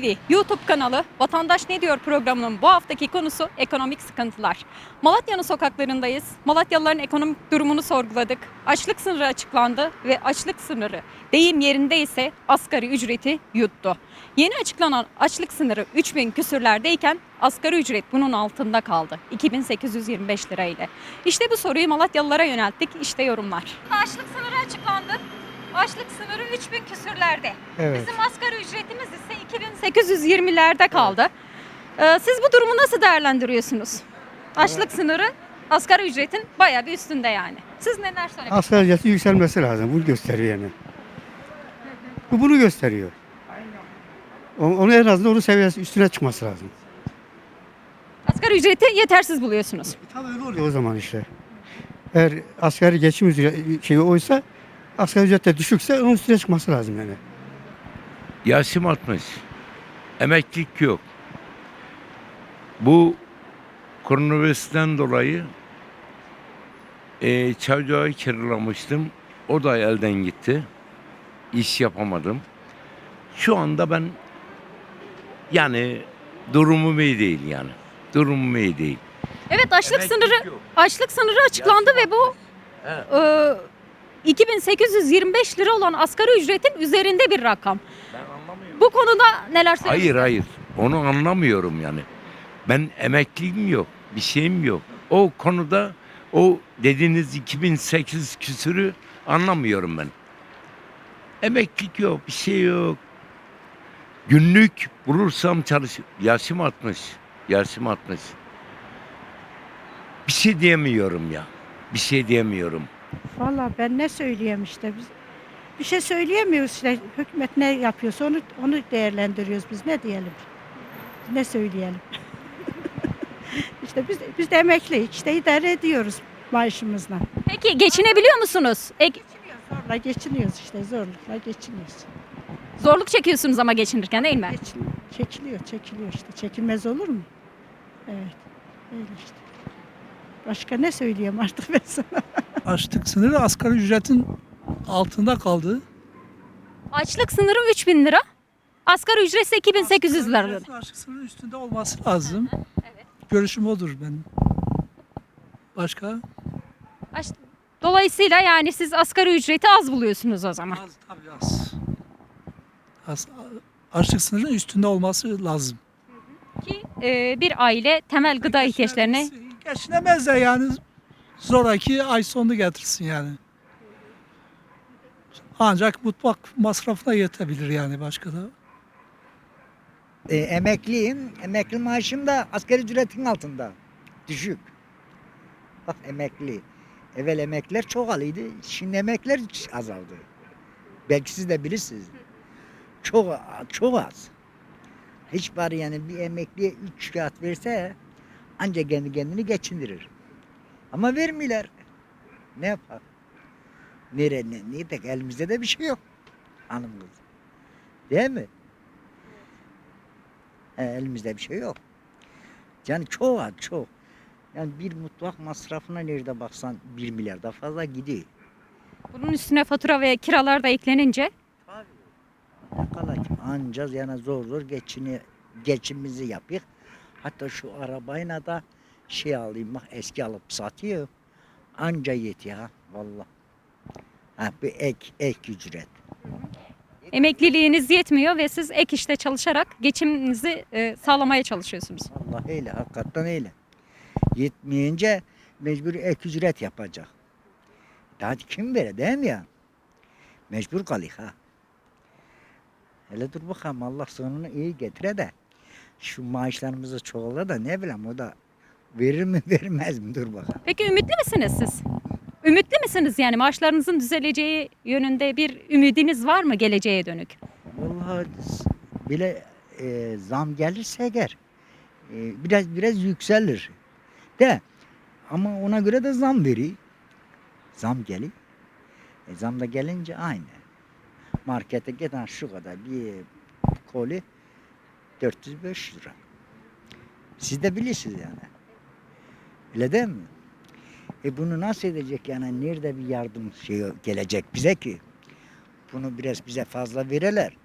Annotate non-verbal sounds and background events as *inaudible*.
TV YouTube kanalı Vatandaş Ne Diyor programının bu haftaki konusu ekonomik sıkıntılar. Malatya'nın sokaklarındayız. Malatyalıların ekonomik durumunu sorguladık. Açlık sınırı açıklandı ve açlık sınırı deyim yerinde ise asgari ücreti yuttu. Yeni açıklanan açlık sınırı 3000 küsürlerdeyken asgari ücret bunun altında kaldı. 2825 lira ile. İşte bu soruyu Malatyalılara yönelttik. İşte yorumlar. Açlık sınırı açıklandı. Açlık sınırı 3000 küsürlerde. Evet. Bizim asgari ücretimiz ise 2820'lerde kaldı. Ee, siz bu durumu nasıl değerlendiriyorsunuz? Açlık sınırı asgari ücretin bayağı bir üstünde yani. Siz neler söylemek Asgari ücretin yükselmesi lazım. Bunu gösteriyor yani. Bu bunu gösteriyor. O- Onu en azından onun seviyesi üstüne çıkması lazım. Asgari ücreti yetersiz buluyorsunuz. Tabii öyle oluyor o zaman işte. Eğer asgari geçim ücreti şeyi oysa asgari ücret de düşükse onun üstüne çıkması lazım yani. Yaşım 60. Emeklilik yok. Bu koronavirüsten dolayı e, çocuğa kiralamıştım. O da elden gitti. İş yapamadım. Şu anda ben yani durumum iyi değil yani. Durumum iyi değil. Evet açlık Emeklilik sınırı yok. açlık sınırı açıklandı ve bu e, 2825 lira olan asgari ücretin üzerinde bir rakam. Ben anlamıyorum. Bu konuda neler söyleyeceksiniz? Hayır hayır. Onu anlamıyorum yani. Ben emekliyim yok. Bir şeyim yok. O konuda o dediğiniz 2008 küsürü anlamıyorum ben. Emeklilik yok. Bir şey yok. Günlük bulursam çalış. Yaşım 60. Yaşım 60. Bir şey diyemiyorum ya. Bir şey diyemiyorum. Valla ben ne söyleyeyim işte biz bir şey söyleyemiyoruz işte hükümet ne yapıyorsa onu onu değerlendiriyoruz biz ne diyelim? Ne söyleyelim? *laughs* İşte biz biz de emekliyiz işte idare ediyoruz maaşımızla. Peki geçinebiliyor musunuz? Ek- zorla geçiniyoruz işte zorlukla geçiniyoruz. Zorluk çekiyorsunuz ama geçinirken değil mi? Geçin, çekiliyor çekiliyor işte çekilmez olur mu? Evet öyle işte. Başka ne söyleyeyim artık ben sana *laughs* Açlık sınırı asgari ücretin altında kaldı. Açlık sınırı 3000 lira. Asgari ücret ise 2800 lira. Ücretin Açlık sınırı üstünde olması lazım. Görüşüm odur benim. Başka? Aç- Dolayısıyla yani siz asgari ücreti az buluyorsunuz o zaman. Az tabii az. az. Açlık sınırının üstünde olması lazım. Ki e, bir aile temel gıda ihtiyaçlarını Geçinemez de yani zoraki ay sonunu getirsin yani. Ancak mutfak masrafına yetebilir yani başka da. E, emekliyim. Emekli maaşım da asgari ücretin altında. Düşük. Bak emekli. Evvel emekliler çok alıydı. Şimdi emekliler azaldı. Belki siz de bilirsiniz. Çok çok az. Hiç var yani bir emekliye 3 kağıt verse ancak kendi kendini geçindirir. Ama vermiyorlar. Ne yapar? Nere, ne, ne pek elimizde de bir şey yok. Hanım kız. Değil mi? He, elimizde bir şey yok. Yani çok az çok. Yani bir mutfak masrafına nerede baksan bir milyar da fazla gidiyor. bunun üstüne fatura ve kiralar da eklenince Ne kadar ki anca yani zor zor geçini, geçimimizi yapıyor. Hatta şu arabayla da şey alayım bak eski alıp satıyor. Anca yetiyor ha valla. Ha bir ek ek ücret. emekliliğiniz yetmiyor ve siz ek işte çalışarak geçiminizi e, sağlamaya çalışıyorsunuz. Vallahi öyle hakikaten öyle. Yetmeyince mecbur ek ücret yapacak. Daha kim verir değil mi ya? Mecbur kalıyor ha. Hele dur bakalım Allah sonunu iyi getire de şu maaşlarımızı çoğalır da ne bileyim o da verir mi *laughs* vermez mi dur bakalım. Peki ümitli misiniz siz? Ümitli misiniz yani maaşlarınızın düzeleceği yönünde bir ümidiniz var mı geleceğe dönük? Vallahi bile e, zam gelirse eğer e, biraz biraz yükselir. De ama ona göre de zam veriyor. Zam geliyor. E, zam da gelince aynı. Markete giden şu kadar bir koli 405 lira. Siz de bilirsiniz yani. Öyle değil mi? E bunu nasıl edecek yani? Nerede bir yardım şey gelecek bize ki? Bunu biraz bize fazla vereler.